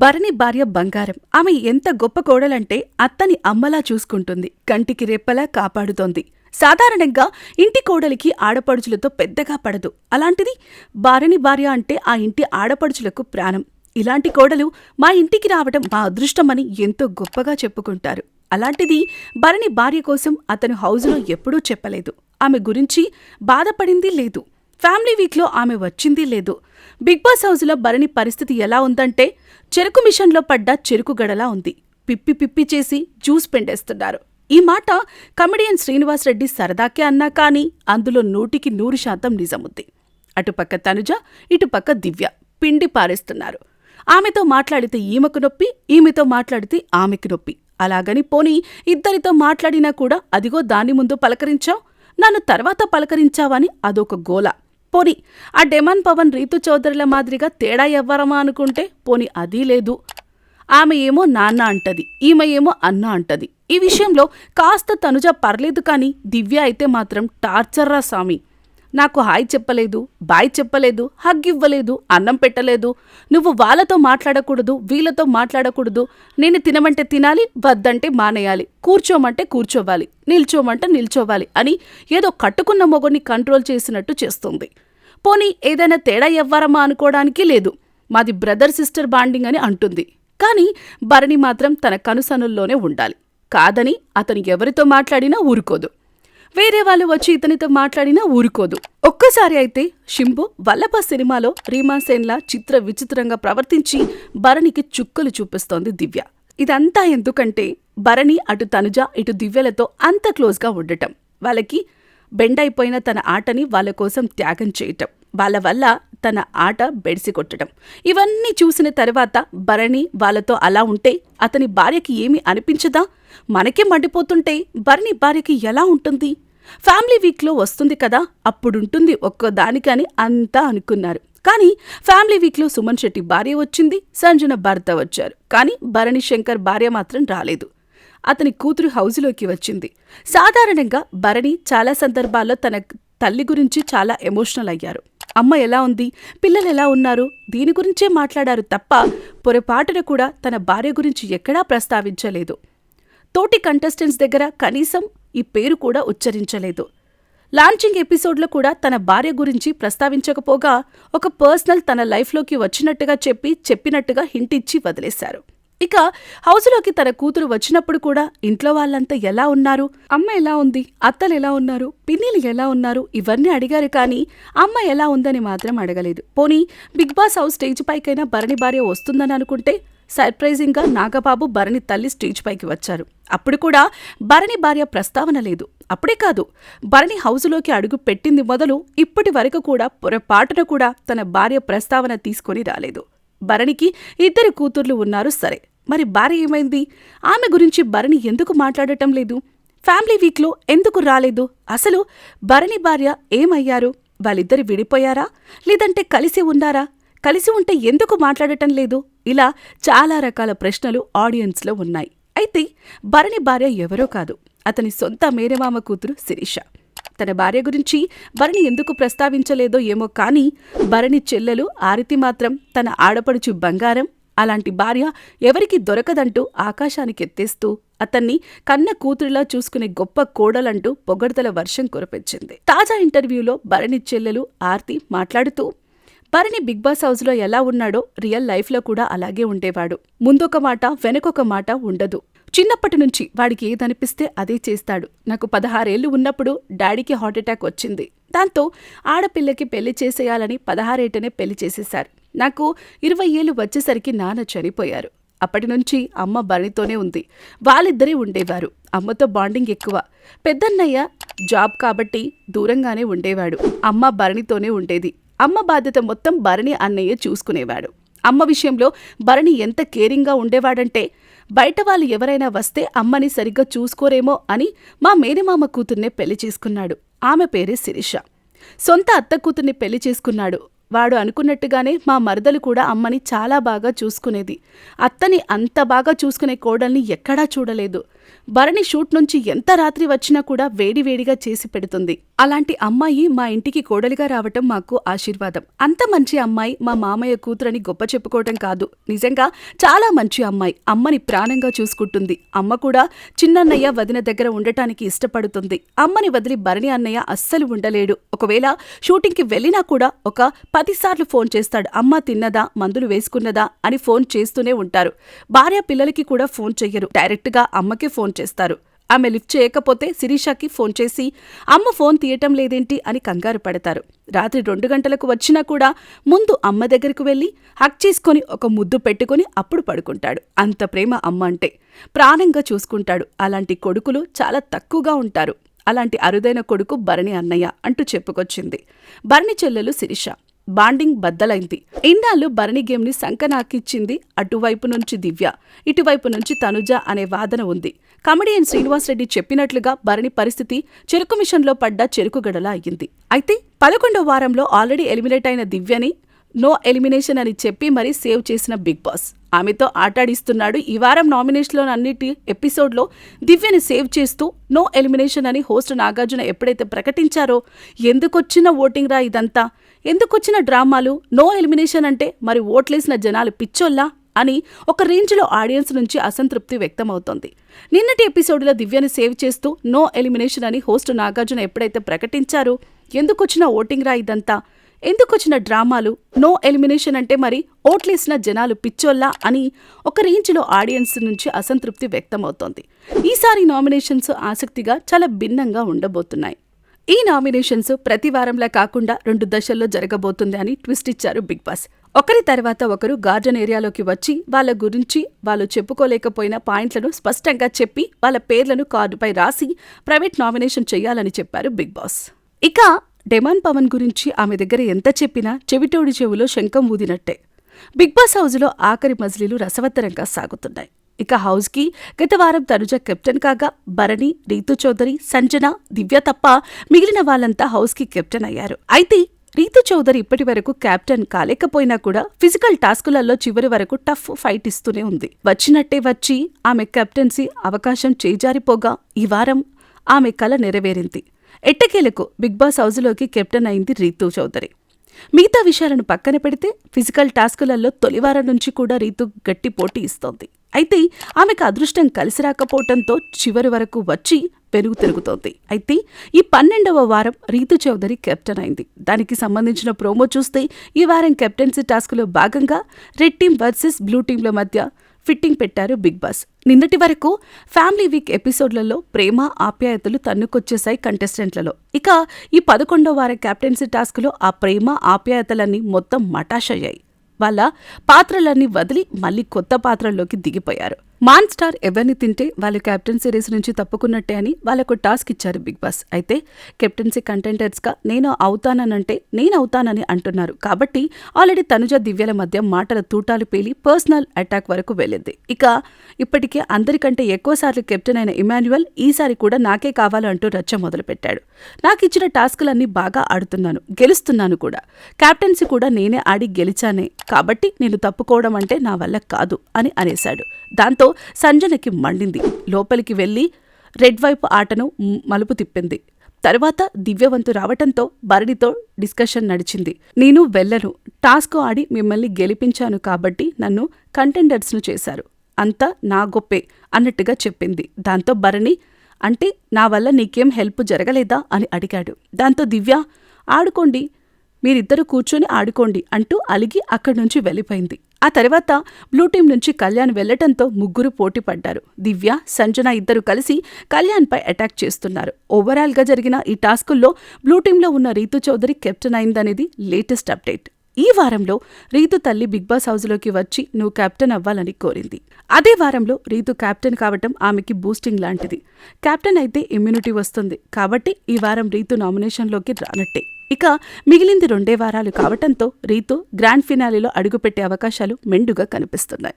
భరణి భార్య బంగారం. ఆమె ఎంత గొప్ప కోడలంటే అత్తని అమ్మలా చూసుకుంటుంది. కంటికి రెప్పలా కాపాడుతోంది. సాధారణంగా ఇంటి కోడలికి ఆడపడుచులతో పెద్దగా పడదు. అలాంటిది భార్యని భార్య అంటే ఆ ఇంటి ఆడపడుచులకు ప్రాణం. ఇలాంటి కోడలు మా ఇంటికి రావడం మా అదృష్టమని ఎంతో గొప్పగా చెప్పుకుంటారు. అలాంటిది భరణి భార్య కోసం అతను హౌజులో ఎప్పుడూ చెప్పలేదు. ఆమె గురించి బాధపడింది లేదు. ఫ్యామిలీ వీక్లో ఆమె వచ్చింది లేదు. బిగ్ బాస్ హౌస్లో భరణి పరిస్థితి ఎలా ఉందంటే చెరుకు మిషన్లో పడ్డ చెరుకు గడలా ఉంది. పిప్పి పిప్పి చేసి జ్యూస్ పెండేస్తున్నారు. ఈ మాట కమెడియన్ శ్రీనివాసరెడ్డి సరదాకే అన్నా కానీ అందులో నూటికి నూరు శాతం నిజముంది. అటుపక్క తనుజ ఇటుపక్క దివ్య పిండి పారేస్తున్నారు. ఆమెతో మాట్లాడితే ఈమెకు నొప్పి ఈమెతో మాట్లాడితే ఆమెకు నొప్పి. అలాగని పోని ఇద్దరితో మాట్లాడినా కూడా అదిగో దాని ముందు పలకరించావు నన్ను తర్వాత పలకరించావని అదొక గోల. పోని ఆ డెమన్ పవన్ రీతు చౌదరుల మాదిరిగా తేడా ఎవ్వరమా అనుకుంటే పోని అదీ లేదు. ఆమె ఏమో నాన్న అంటది ఈమె ఏమో అన్న అంటది. ఈ విషయంలో కాస్త తనుజ పర్లేదు కానీ దివ్య అయితే మాత్రం టార్చర్రా స్వామి నాకు హాయ్ చెప్పలేదు బాయ్ చెప్పలేదు హగ్ ఇవ్వలేదు అన్నం పెట్టలేదు. నువ్వు వాళ్ళతో మాట్లాడకూడదు వీళ్ళతో మాట్లాడకూడదు. నేను తినమంటే తినాలి వద్దంటే మానేయాలి. కూర్చోమంటే కూర్చోవాలి నిల్చోమంటే నిల్చోవాలి అని ఏదో కట్టుకున్న మొగుడిని కంట్రోల్ చేసినట్టు చేస్తుంది. పోనీ ఏదైనా తేడా ఎవ్వరమా అనుకోవడానికి లేదు. మాది బ్రదర్ సిస్టర్ బాండింగ్ అని అంటుంది. కానీ భరణి మాత్రం తన కనుసనుల్లోనే ఉండాలి. కాదని అతను ఎవరితో మాట్లాడినా ఊరుకోదు. వేరే వాళ్ళు వచ్చి ఇతనితో మాట్లాడినా ఊరుకోదు. ఒక్కసారి అయితే షింబు వల్లభ సినిమాలో రీమాసేన్లా చిత్ర విచిత్రంగా ప్రవర్తించి భరణికి చుక్కలు చూపిస్తోంది దివ్య. ఇదంతా ఎందుకంటే భరణి అటు తనుజ ఇటు దివ్యలతో అంత క్లోజ్గా ఉండటం. వాళ్ళకి బెండైపోయిన తన ఆటని వాళ్ళ కోసం త్యాగం చేయటం. వాళ్ళ వల్ల తన ఆట బెడిసి కొట్టడం. ఇవన్నీ చూసిన తర్వాత భరణి వాళ్ళతో అలా ఉంటే అతని భార్యకి ఏమీ అనిపించదా? మనకే మండిపోతుంటే భరణి భార్యకి ఎలా ఉంటుంది? ఫ్యామిలీ వీక్లో వస్తుంది కదా అప్పుడుంటుంది ఒక్కదానికని అంతా అనుకున్నారు. కానీ ఫ్యామిలీ వీక్లో సుమన్ శెట్టి భార్య వచ్చింది సంజన భర్త వచ్చారు. కానీ భరణి శంకర్ భార్య మాత్రం రాలేదు. అతని కూతురు హౌజులోకి వచ్చింది. సాధారణంగా భరణి చాలా సందర్భాల్లో తన తల్లి గురించి చాలా ఎమోషనల్ అయ్యారు. అమ్మ ఎలా ఉంది? పిల్లలు ఎలా ఉన్నారు? దీని గురించే మాట్లాడారు తప్ప పొరపాటున కూడా తన భార్య గురించి ఎక్కడా ప్రస్తావించలేదు. తోటి కంటెస్టెంట్స్ దగ్గర కనీసం ఈ పేరు కూడా ఉచ్చరించలేదు. లాంచింగ్ ఎపిసోడ్లో కూడా తన భార్య గురించి ప్రస్తావించకపోగా ఒక పర్సనల్ తన లైఫ్లోకి వచ్చినట్టుగా చెప్పి చెప్పినట్టుగా హింట్ ఇచ్చి వదిలేశారు. ఇక హౌస్లోకి తన కూతురు వచ్చినప్పుడు కూడా ఇంట్లో వాళ్ళంతా ఎలా ఉన్నారు? అమ్మ ఎలా ఉంది? అత్తలు ఎలా ఉన్నారు? పిన్నిలు ఎలా ఉన్నారు? ఇవన్నీ అడిగారు కానీ అమ్మ ఎలా ఉందని మాత్రం అడగలేదు. పోనీ బిగ్ బాస్ హౌస్ స్టేజ్ పైకైనా భరణి భార్య వస్తుందని అనుకుంటే సర్ప్రైజింగ్గా నాగబాబు భరణి తల్లి స్టేజ్ పైకి వచ్చారు. అప్పుడు కూడా భరణి భార్య ప్రస్తావన లేదు. అప్పుడే కాదు భరణి హౌజులోకి అడుగు పెట్టింది మొదలు ఇప్పటి వరకు కూడా పొరపాటున కూడా తన భార్య ప్రస్తావన తీసుకొని రాలేదు. భరణికి ఇద్దరు కూతుర్లు ఉన్నారు. సరే మరి భార్య ఏమైంది? ఆమె గురించి భరణి ఎందుకు మాట్లాడటం లేదు? ఫ్యామిలీ వీక్లో ఎందుకు రాలేదు? అసలు భరణి భార్య ఏమయ్యారు? వాళ్ళిద్దరు విడిపోయారా? లేదంటే కలిసి ఉన్నారా? కలిసి ఉంటే ఎందుకు మాట్లాడటం లేదు? ఇలా చాలా రకాల ప్రశ్నలు ఆడియన్స్లో ఉన్నాయి. అయితే భరణి భార్య ఎవరో కాదు. అతని సొంత మేనమామ కూతురు శిరీష. తన భార్య గురించి భరణి ఎందుకు ప్రస్తావించలేదో ఏమో కానీ భరణి చెల్లెలు ఆరితి మాత్రం తన ఆడపడుచు బంగారం అలాంటి భార్య ఎవరికి దొరకదంటూ ఆకాశానికి ఎత్తేస్తూ అతన్ని కన్న కూతురిలా చూసుకునే గొప్ప కోడలంటూ పొగడతల వర్షం కురిపించింది. తాజా ఇంటర్వ్యూలో భరణి చెల్లెలు ఆర్తి మాట్లాడుతూ భరణి బిగ్ బాస్ హౌస్లో ఎలా ఉన్నాడో రియల్ లైఫ్లో కూడా అలాగే ఉండేవాడు. ముందొక మాట వెనకొక మాట ఉండదు. చిన్నప్పటి నుంచి వాడికి ఏదనిపిస్తే అదే చేస్తాడు. నాకు పదహారేళ్ళు ఉన్నప్పుడు డాడీకి హార్ట్అటాక్ వచ్చింది. దాంతో ఆడపిల్లకి పెళ్ళి చేసేయాలని పదహారేటనే పెళ్ళి చేసేశారు. నాకు ఇరవై ఏళ్ళు వచ్చేసరికి నాన్న చనిపోయారు. అప్పటి నుంచి అమ్మ భరణితోనే ఉంది. వాళ్ళిద్దరే ఉండేవారు. అమ్మతో బాండింగ్ ఎక్కువ. పెద్దన్నయ్య జాబ్ కాబట్టి దూరంగానే ఉండేవాడు. అమ్మ భరణితోనే ఉండేది. అమ్మ బాధ్యత మొత్తం భరణి అన్నయ్య చూసుకునేవాడు. అమ్మ విషయంలో భరణి ఎంత కేరింగ్గా ఉండేవాడంటే బయట వాళ్ళు ఎవరైనా వస్తే అమ్మని సరిగ్గా చూసుకోరేమో అని మా మేనమామ కూతుర్నే పెళ్ళి చేసుకున్నాడు. ఆమె పేరే శిరీష. సొంత అత్త కూతుర్ని పెళ్ళి చేసుకున్నాడు. వాడు అనుకున్నట్టుగానే మా మరదలు కూడా అమ్మని చాలా బాగా చూసుకునేది. అత్తని అంత బాగా చూసుకునే కోడల్ని ఎక్కడా చూడలేదు. భరణి షూట్ నుంచి ఎంత రాత్రి వచ్చినా కూడా వేడివేడిగా చేసి పెడుతుంది. అలాంటి అమ్మాయి మా ఇంటికి కోడలిగా రావటం మాకు ఆశీర్వాదం. అంత మంచి అమ్మాయి మా మామయ్య కూతురని గొప్ప చెప్పుకోవటం కాదు. నిజంగా చాలా మంచి అమ్మాయి. అమ్మని ప్రాణంగా చూసుకుంటుంది. అమ్మ కూడా చిన్నన్నయ్య వదిన దగ్గర ఉండటానికి ఇష్టపడుతుంది. అమ్మని వదిలి భరణి అన్నయ్య అస్సలు ఉండలేడు. ఒకవేళ షూటింగ్కి వెళ్ళినా కూడా ఒక పదిసార్లు ఫోన్ చేస్తాడు. అమ్మ తిన్నదా? మందులు వేసుకున్నదా? అని ఫోన్ చేస్తూనే ఉంటారు. భార్య పిల్లలకి కూడా ఫోన్ చెయ్యరు. డైరెక్ట్గా అమ్మకే ఫోన్ చేస్తారు. ఆమె లిఫ్ట్ చేయకపోతే శిరీషకి ఫోన్ చేసి అమ్మ ఫోన్ తీయటం లేదేంటి? అని కంగారు పడతారు. రాత్రి రెండు గంటలకు వచ్చినా కూడా ముందు అమ్మ దగ్గరకు వెళ్ళి హక్ చేసుకొని ఒక ముద్దు పెట్టుకుని అప్పుడు పడుకుంటాడు. అంత ప్రేమ అమ్మ అంటే ప్రాణంగా చూసుకుంటాడు. అలాంటి కొడుకులు చాలా తక్కువగా ఉంటారు. అలాంటి అరుదైన కొడుకు భరణి అన్నయ్య అంటూ చెప్పుకొచ్చింది. భరణి చెల్లెలు శిరీష. బాండింగ్ బద్దలైంది. ఇన్నాళ్ళు భరణి గేమ్ని సంకనాకిచ్చింది అటువైపు నుంచి దివ్య ఇటువైపు నుంచి తనుజ అనే వాదన ఉంది. కమెడియన్ శ్రీనివాసరెడ్డి చెప్పినట్లుగా భరణి పరిస్థితి చెరుకు మిషన్లో పడ్డ చెరుకుగడలా అయ్యింది. అయితే పదకొండో వారంలో ఆల్రెడీ ఎలిమినేట్ అయిన దివ్యని నో ఎలిమినేషన్ అని చెప్పి మరీ సేవ్ చేసిన బిగ్ బాస్. ఆమెతో ఆటాడిస్తున్నాడు ఈ వారం నామినేషన్లో అన్నిటి ఎపిసోడ్లో దివ్యని సేవ్ చేస్తూ నో ఎలిమినేషన్ అని హోస్ట్ నాగార్జున ఎప్పుడైతే ప్రకటించారో ఎందుకొచ్చిన ఓటింగ్ రా ఇదంతా? ఎందుకొచ్చిన డ్రామాలు? నో ఎలిమినేషన్ అంటే మరి ఓట్లేసిన జనాలు పిచ్చోల్లా అని ఒక రేంజ్లో ఆడియన్స్ నుంచి అసంతృప్తి వ్యక్తమవుతోంది. నిన్నటి ఎపిసోడ్లో దివ్యని సేవ్ చేస్తూ నో ఎలిమినేషన్ అని హోస్ట్ నాగార్జున ఎప్పుడైతే ప్రకటించారో ఎందుకొచ్చిన ఓటింగ్ రా ఇదంతా? ఎందుకొచ్చిన డ్రామాలు? నో ఎలిమినేషన్ అంటే మరి ఓట్లేసిన జనాలు పిచ్చోల్లా అని ఒక రేంజ్లో ఆడియన్స్ నుంచి అసంతృప్తి వ్యక్తమవుతోంది. ఈసారి నామినేషన్స్ ఆసక్తిగా చాలా భిన్నంగా ఉండబోతున్నాయి. ఈ నామినేషన్స్ ప్రతి వారంలా కాకుండా రెండు దశల్లో జరగబోతుంది అని ట్విస్ట్ ఇచ్చారు బిగ్ బాస్. ఒకరి తర్వాత ఒకరు గార్డెన్ ఏరియాలోకి వచ్చి వాళ్ళ గురించి వాళ్ళు చెప్పుకోలేకపోయిన పాయింట్లను స్పష్టంగా చెప్పి వాళ్ళ పేర్లను కార్డుపై రాసి ప్రైవేట్ నామినేషన్ చేయాలని చెప్పారు బిగ్ బాస్. ఇక డెమాన్ పవన్ గురించి ఆమె దగ్గర ఎంత చెప్పినా చెవిటోడి చెవులో శంఖం ఊదినట్టే. బిగ్ బాస్ హౌజ్లో ఆఖరి మజిలీలు రసవత్తరంగా సాగుతున్నాయి. ఇక హౌస్కి గత వారం తనుజ కెప్టెన్ కాగా భరణి రీతు చౌదరి సంజన దివ్య తప్ప మిగిలిన వాళ్ళంతా హౌస్కి కెప్టెన్ అయ్యారు. అయితే రీతు చౌదరి ఇప్పటి వరకు కెప్టెన్ కాలేకపోయినా కూడా ఫిజికల్ టాస్కులలో చివరి వరకు టఫ్ ఫైట్ ఇస్తూనే ఉంది. వచ్చినట్టే వచ్చి ఆమె కెప్టెన్సీ అవకాశం చేజారిపోగా ఈ వారం ఆమె కల నెరవేరింది. ఎట్టకేలకు బిగ్ బాస్ హౌజ్లోకి కెప్టెన్ అయింది రీతు చౌదరి. మిగతా విషయాలను పక్కన పెడితే ఫిజికల్ టాస్కులలో తొలివారం నుంచి కూడా రీతు గట్టి పోటీ ఇస్తోంది. అయితే ఆమెకు అదృష్టం కలిసి రాకపోవటంతో చివరి వరకు వచ్చి పెరుగు తిరుగుతోంది. అయితే ఈ పన్నెండవ వారం రీతు చౌదరి కెప్టెన్ అయింది. దానికి సంబంధించిన ప్రోమో చూస్తే ఈ వారం కెప్టెన్సీ టాస్క్లో భాగంగా రెడ్ టీం వర్సెస్ బ్లూ టీంల మధ్య ఫిట్టింగ్ పెట్టారు బిగ్ బాస్. నిన్నటి వరకు ఫ్యామిలీ వీక్ ఎపిసోడ్లలో ప్రేమ ఆప్యాయతలు తన్నుకొచ్చేశాయి కంటెస్టెంట్లలో. ఇక ఈ పదకొండో వారం కెప్టెన్సీ టాస్క్లో ఆ ప్రేమ ఆప్యాయతలన్నీ మొత్తం మటాష్ అయ్యాయి వాళ్ళ పాత్రలన్నీ వదిలి మళ్ళీ కొత్త పాత్రల్లోకి దిగిపోయారు. మాన్ స్టార్ ఎవరిని తింటే వాళ్ళు కెప్టెన్ సిరీస్ నుంచి తప్పుకున్నట్టే అని వాళ్ళకు టాస్క్ ఇచ్చారు బిగ్ బాస్. అయితే కెప్టెన్సీ కంటెంటర్స్గా నేను అవుతానంటే నేను అవుతానని అంటున్నారు. కాబట్టి ఆల్రెడీ తనుజ దివ్యల మధ్య మాటల తూటాలు పేలి పర్సనల్ అటాక్ వరకు వెళ్ళింది. ఇక ఇప్పటికే అందరికంటే ఎక్కువసార్లు కెప్టెన్ అయిన ఇమాన్యువల్ ఈసారి కూడా నాకే కావాలంటూ రచ్చ మొదలుపెట్టాడు. నాకు ఇచ్చిన టాస్కులన్నీ బాగా ఆడుతున్నాను గెలుస్తున్నాను కూడా. కెప్టెన్సీ కూడా నేనే ఆడి గెలిచానే. కాబట్టి నేను తప్పుకోవడం అంటే నా వల్ల కాదు అని అనేశాడు. దాంతో సంజనకి మండింది. లోపలికి వెళ్ళి రెడ్ వైపు ఆటను మలుపు తిప్పింది. తర్వాత దివ్యవంతు రావటంతో భరణితో డిస్కషన్ నడిచింది. నేను వెళ్ళను. టాస్క్ ఆడి మిమ్మల్ని గెలిపించాను కాబట్టి నన్ను కంటెండర్స్ను చేశారు. అంతా నా గొప్పే అన్నట్టుగా చెప్పింది. దాంతో భరణి అంటే నా వల్ల నీకేం హెల్ప్ జరగలేదా? అని అడిగాడు. దాంతో దివ్య ఆడుకోండి. మీరిద్దరు కూర్చొని ఆడుకోండి అంటూ అలిగి అక్కడి నుంచి వెళ్ళిపోయింది. ఆ తర్వాత బ్లూ టీం నుంచి కళ్యాణ్ వెళ్ళటంతో ముగ్గురు పోటీ పడ్డారు. దివ్య సంజన ఇద్దరు కలిసి కళ్యాణ్పై అటాక్ చేస్తున్నారు. ఓవరాల్గా జరిగిన ఈ టాస్కుల్లో బ్లూ టీంలో ఉన్న రీతు చౌదరి కెప్టెన్ అయిందనేది లేటెస్ట్ అప్డేట్. ఈ వారంలో రీతు తల్లి బిగ్ బాస్ హౌస్లోకి వచ్చి నువ్వు కెప్టెన్ అవ్వాలని కోరింది. అదే వారంలో రీతు కెప్టెన్ కావటం ఆమెకి బూస్టింగ్ లాంటిది. కెప్టెన్ అయితే ఇమ్యూనిటీ వస్తుంది. కాబట్టి ఈ వారం రీతు నామినేషన్లోకి రానట్టే. ఇక మిగిలింది రెండే వారాలు కావటంతో రీతు గ్రాండ్ ఫినాలిలో అడుగుపెట్టే అవకాశాలు మెండుగా కనిపిస్తున్నాయి.